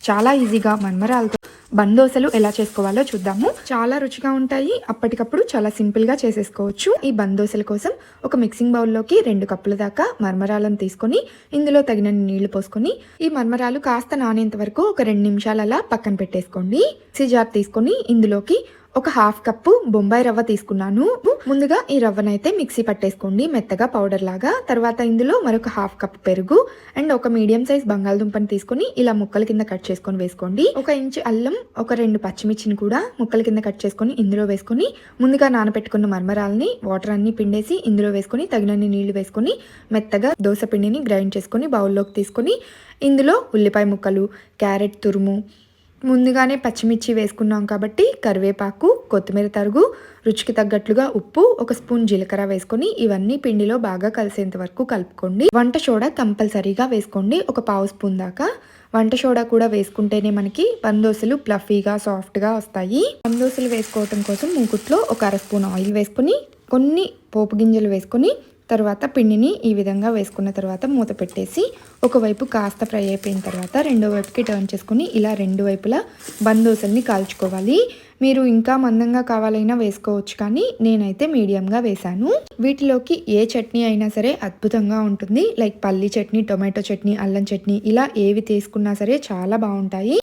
చాలా ఈజీగా మన్మరాలతో బందోసలు ఎలా చేసుకోవాలో చూద్దాము. చాలా రుచిగా ఉంటాయి. అప్పటికప్పుడు చాలా సింపుల్గా చేసేసుకోవచ్చు. ఈ బందోసల కోసం ఒక మిక్సింగ్ బౌల్లోకి రెండు కప్పుల దాకా మర్మరాలను తీసుకొని ఇందులో తగినన్ని నీళ్ళు పోసుకొని ఈ మర్మరాలు కాస్త నానేంత వరకు ఒక రెండు నిమిషాలు అలా పక్కన పెట్టేసుకోండి. మిక్సీ జార్ తీసుకొని ఇందులోకి ఒక హాఫ్ కప్పు బొంబాయి రవ్వ తీసుకున్నాను. ముందుగా ఈ రవ్వనైతే మిక్సీ పట్టేసుకోండి మెత్తగా పౌడర్ లాగా. తర్వాత ఇందులో మరొక హాఫ్ కప్ పెరుగు అండ్ ఒక మీడియం సైజ్ బంగాళదుంపని తీసుకొని ఇలా ముక్కల కింద కట్ చేసుకొని వేసుకోండి. ఒక ఇంచు అల్లం ఒక రెండు పచ్చిమిర్చిని కూడా ముక్కల కింద కట్ చేసుకొని ఇందులో వేసుకొని ముందుగా నానబెట్టుకున్న మర్మరాలని వాటర్ అన్ని పిండేసి ఇందులో వేసుకొని తగినన్ని నీళ్ళు వేసుకొని మెత్తగా దోశ పిండిని గ్రైండ్ చేసుకొని బౌల్లోకి తీసుకొని ఇందులో ఉల్లిపాయ ముక్కలు క్యారెట్ తురుము ముందుగానే పచ్చిమిర్చి వేసుకున్నాం కాబట్టి కరివేపాకు కొత్తిమీర తరుగు రుచికి తగ్గట్లుగా ఉప్పు ఒక స్పూన్ జీలకర్ర వేసుకొని ఇవన్నీ పిండిలో బాగా కలిసేంత వరకు కలుపుకోండి. వంట సోడా కంపల్సరీగా వేసుకోండి. ఒక పావు స్పూన్ దాకా. వంట సోడా కూడా వేసుకుంటేనే మనకి పందోసులు ప్లఫీగా సాఫ్ట్గా వస్తాయి. పందోసులు వేసుకోవటం కోసం మూకుట్లో ఒక అర స్పూన్ ఆయిల్ వేసుకొని కొన్ని పోపు గింజలు వేసుకొని తర్వాత పిండిని ఈ విధంగా వేసుకున్న తర్వాత మూత పెట్టేసి ఒకవైపు కాస్త ఫ్రై అయిపోయిన తర్వాత రెండో వైపుకి టర్న్ చేసుకుని ఇలా రెండు వైపులా బందోసల్ని కాల్చుకోవాలి. మీరు ఇంకా మందంగా కావాలైనా వేసుకోవచ్చు కానీ నేనైతే మీడియంగా వేశాను. వీటిలోకి ఏ చట్నీ అయినా సరే అద్భుతంగా ఉంటుంది. లైక్ పల్లి చట్నీ టొమాటో చట్నీ అల్లం చట్నీ ఇలా ఏవి తీసుకున్నా సరే చాలా బాగుంటాయి.